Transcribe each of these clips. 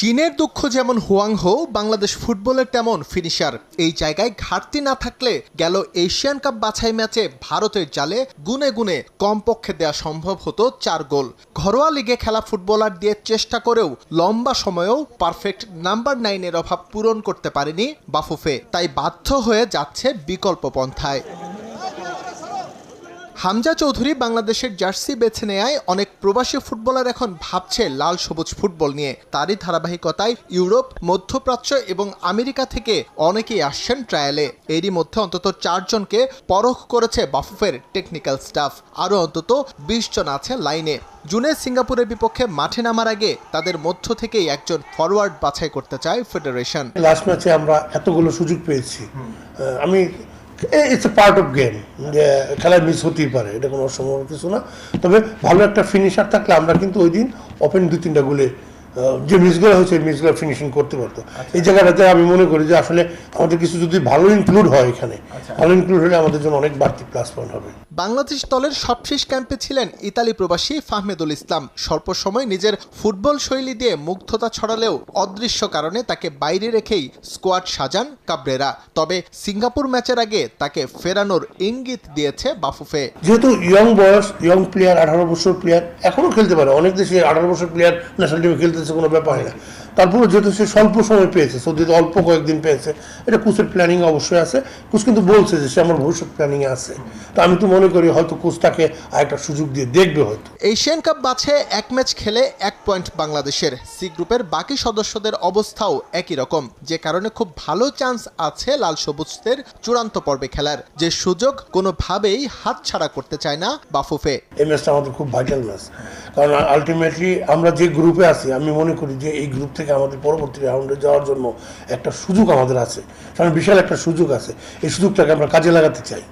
চীনের দুঃখ যেমন হুয়াংহো, বাংলাদেশ ফুটবলের তেমন ফিনিশার। এই জায়গায় ঘাটতি না থাকলে গেল এশিয়ান কাপ বাছাই ম্যাচে ভারতের জালে গুনে গুনে কমপক্ষে দেওয়া সম্ভব হতো চার গোল। ঘরোয়া লিগে খেলা ফুটবলার দিয়ে চেষ্টা করেও লম্বা সময়েও পারফেক্ট নাম্বার নাইনের অভাব পূরণ করতে পারেনি বাফুফে। তাই বাধ্য হয়ে যাচ্ছে বিকল্প পন্থায়। হামজা চৌধুরী বাংলাদেশের জার্সি বেছে নেয় অনেক প্রবাসী ফুটবলার এখন ভাবছে লাল সবুজ ফুটবল নিয়ে। তারই ধারাবাহিকতায় ইউরোপ মধ্যপ্রাচ্য এবং আমেরিকা থেকে অনেকেই আসছেন ট্রায়ালে। এরই মধ্যে অন্তত চারজনকে পরখ করেছে বাফুফের টেকনিক্যাল স্টাফ। আরও অন্তত বিশ জন আছে লাইনে। জুনে সিঙ্গাপুরের বিপক্ষে মাঠে নামার আগে তাদের মধ্য থেকেই একজন ফরওয়ার্ড বাছাই করতে চায় ফেডারেশন। লাস্ট ম্যাচে আমরা এতগুলো সুযোগ পেয়েছি। আমি it's a part of game খেলায় মিস হতেই পারে, এটা কোনো অসম্ভব কিছু না। তবে ভালো একটা ফিনিশার থাকলে আমরা কিন্তু ওই দিন ওপেন দুই তিনটা গোলে যে মিসগুলো হয়েছে মিসগুলো ফিনিশিং করতে পারতো। এই জায়গাটাতে আমি মনে করি যে আসলে আমাদের কিছু যদি ভালো ইনক্লুড হয় এখানে ভালো ইনক্লুড হলে আমাদের জন্য অনেক বাড়তি প্লাস পয়েন্ট হবে। বাংলাদেশ দলের সবশেষ ক্যাম্পে ছিলেন ইতালি প্রবাসী ফাহমেদুল ইসলাম। স্বল্প সময় নিজের ফুটবল শৈলী দিয়ে মুগ্ধতা ছড়ালেও অদৃশ্য কারণে তাকে বাইরে রেখেই স্কোয়াড সাজান কাবরেরা। তবে সিঙ্গাপুর ম্যাচের আগে তাকে ফেরানোর ইঙ্গিত দিয়েছে বাফুফে। যেহেতু ইয়ং বয়স ইয়ং প্লেয়ার আঠারো বছর প্লেয়ার এখনও খেলতে পারে। অনেক দেশে আঠারো বছর প্লেয়ার ন্যাশনাল টিমে খেলতেছে কোনো ব্যাপার না। তারপরে যেহেতু সে স্বল্প সময় পেয়েছে সৌদিতে অল্প কয়েকদিন পেয়েছে এটা কোচের প্ল্যানিং অবশ্যই আছে। কোচ কিন্তু বলছে যে সে আমার ভবিষ্যৎ প্ল্যানিং আছে। তো আমি তো মনে করি হয়তো কোচ তাকে আরেকটা সুযোগ দিয়ে দেখবে হয়তো। এশিয়ান কাপ বাছে এক ম্যাচ খেলে এক পয়েন্ট বাংলাদেশের সি গ্রুপের বাকি সদস্যদের অবস্থাও একই রকম যে কারণে খুব ভালো চান্স আছে লাল সবুজদের চূড়ান্ত পর্বে খেলার যে সুযোগ কোনোভাবেই হাতছাড়া করতে চায় না বাফুফে। এই ম্যাচটা আমাদের খুব ভাইটাল ম্যাচ কারণ আলটিমেটলি আমরা যে গ্রুপে আছি আমি মনে করি যে এই গ্রুপ থেকে আমাদের পরবর্তী রাউন্ডে যাওয়ার জন্য একটা সুযোগ আমাদের আছে। কারণ বিশাল একটা সুযোগ আছে। এই সুযোগটাকে আমরা কাজে লাগাতে চাই।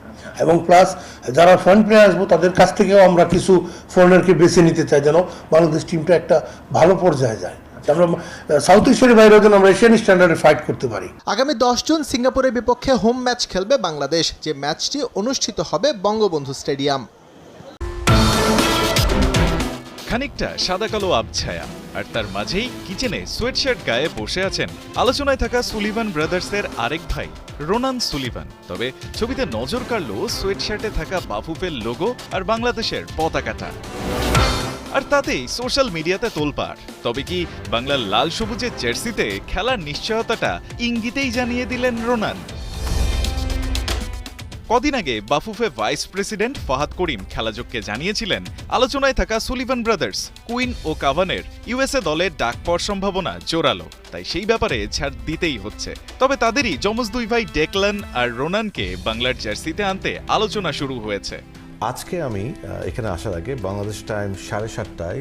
এবং প্লাস যারা ফরেন প্লেয়ার আসব তাদের কাছ থেকেও আমরা কিছু ফরেনারকে বেছে নিতে চাই যেন বাংলাদেশ টিমটা একটা ভালো পর্যায়ে যায়। আমরা সাউথ এশিয়ার বাইরেও যেন আমরা এশিয়ান স্ট্যান্ডার্ডে ফাইট করতে পারি। আগামী দশ জুন সিঙ্গাপুরের বিপক্ষে হোম ম্যাচ খেলবে বাংলাদেশ। যে ম্যাচটি অনুষ্ঠিত হবে বঙ্গবন্ধু স্টেডিয়াম। খানিকটা সাদা কালো আবছায়া। আর তার মাঝেই কিচেনে সোয়েটশার্ট গায়ে বসে আছেন আলোচনায় থাকা সুলিভান ব্রাদার্সের আরেক ভাই, রোনান সুলিভান। তবে ছবিতে নজর কাড়ল সোয়েটশার্টে থাকা বাফুফের লোগো আর বাংলাদেশের পতাকাটা। আর তাতেই সোশ্যাল মিডিয়াতে তোলপাড়। তবে কি বাংলার লাল সবুজের জার্সিতে খেলার নিশ্চয়তাটা ইঙ্গিতেই জানিয়ে দিলেন রোনান? কদিন আগে বাফুফে ভাইস প্রেসিডেন্ট ফাহাদ করিম খেলাযোগকে জানিয়েছিলেন, আলোচনায় থাকা সুলিভান ব্রাদার্স, কুইন ও কাভানের ইউএসএ দলের ডাক পাওয়ার সম্ভাবনা জোরালো, তাই সেই ব্যাপারে ছাড় দিতেই হচ্ছে। তবে তাদেরই যমজ দুই ভাই ডেকলান আর রোনানকে বাংলার জার্সিতে আনতে আলোচনা শুরু হয়েছে। আজকে আমি এখানে আসার আগে বাংলাদেশ টাইম সাড়ে সাতটায়